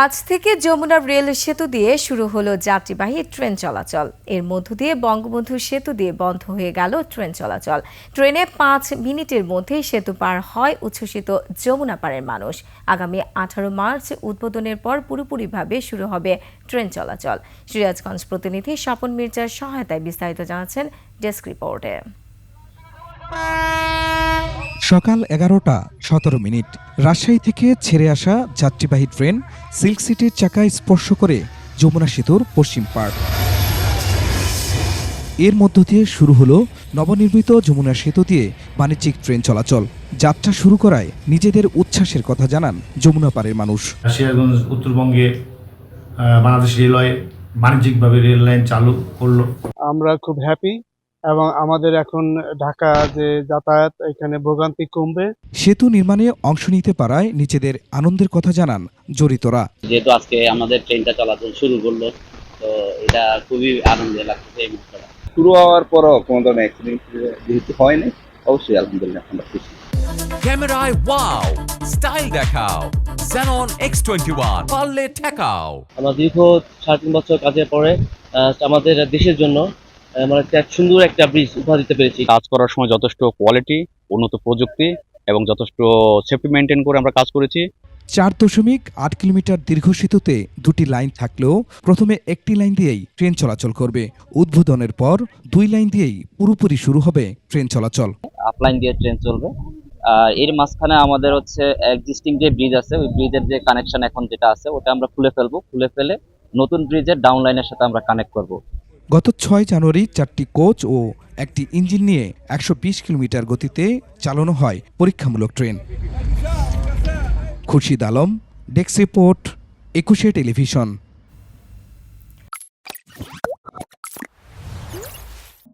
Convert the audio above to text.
আজ থেকে যমুনা রেল সেতু দিয়ে শুরু হলো যাত্রীবাহী ট্রেন চলাচল। এর মধ্য দিয়ে বঙ্গবন্ধু সেতু দিয়ে বন্ধ হয়ে গেল ট্রেন চলাচল। ট্রেনে পাঁচ মিনিটের মধ্যে সেতু পার হয় উচ্ছ্বসিত যমুনা পাড়ের মানুষ। আগামী আঠারো মার্চ উদ্বোধনের পর পুরোপুরিভাবে শুরু হবে ট্রেন চলাচল। সিরাজগঞ্জ প্রতিনিধি স্বপন মির্জার সহায়তায় বিস্তারিত জানাচ্ছেন ডেস্ক রিপোর্টে। সকাল এগারোটা সতেরো মিনিট। রাজশাহী থেকে ছেড়ে আসা যাত্রীবাহী ট্রেন সিল্ক সিটির চাকায় স্পর্শ করে যমুনা সেতুর পশ্চিম পার্কের মধ্য দিয়ে শুরু হলো নবনির্মিত যমুনা সেতু দিয়ে বাণিজ্যিক ট্রেন চলাচল। যাত্রা শুরু করায় নিজেদের উচ্ছ্বাসের কথা জানান যমুনা পাড়ের মানুষ। সিরাজগঞ্জ উত্তরবঙ্গে বাংলাদেশ রেলওয়ে বাণিজ্যিকভাবে রেল লাইন চালু করল। আমরা খুব হ্যাপি এবং আমাদের এখন ঢাকা যে যাতায়াত এখানে ভোগান্তি কমবে। সেতু নির্মাণে অংশ নিতে পারায় নিজেদের আনন্দের কথা জানান জড়িতরা। যেহেতু আজকে আমাদের ট্রেনটা চলাচল শুরু করল তো এটা খুবই আনন্দে লাগছে এই মুহূর্তটা শুরু হওয়ার পরও কোনো ধরনের অ্যাক্সিডেন্ট যেহেতু হয়নি অবশ্যই আলহামদুলিল্লাহ আমরা খুশি। ক্যামেরায় ওয়াও স্টাইল দেখাও Xenon X21 পারলে ঠেকাও। আমরা দীর্ঘ সাড়ে তিন বছর কাজের পরে আহ, আমাদের দেশের জন্য মানে সুন্দর একটা ব্রিজ উপহার দিতে পেরেছি। কাজ করার সময় যথেষ্ট কোয়ালিটি উন্নত প্রযুক্তি এবং যথেষ্ট সেফটি মেনটেন করে আমরা কাজ করেছি। চার দশমিক আট কিলোমিটার দীর্ঘ সেতুতে দুটি লাইন থাকলেও প্রথমে একটি লাইন দিয়েই ট্রেন চলাচল করবে। উদ্বোধনের পর দুই লাইন দিয়েই পুরোপুরি শুরু হবে ট্রেন চলাচল। আপলাইন দিয়ে ট্রেন চলবে। আর এর মাঝখানে আমাদের হচ্ছে এক্সিস্টিং যে ব্রিজ আছে ওই ব্রিজের যে কানেকশন এখন যেটা আছে ওটা আমরা খুলে ফেলব। খুলে ফেলে নতুন ব্রিজের ডাউন লাইনের সাথে আমরা কানেক্ট করব। গত ছয় জানুয়ারি চারটি কোচ ও একটি ইঞ্জিন নিয়ে একশো বিশ কিলোমিটার গতিতে চালানো হয় পরীক্ষামূলক ট্রেন। খুরশিদ আলম ডেক্সিপোর্ট রিপোর্ট, একুশে টেলিভিশন।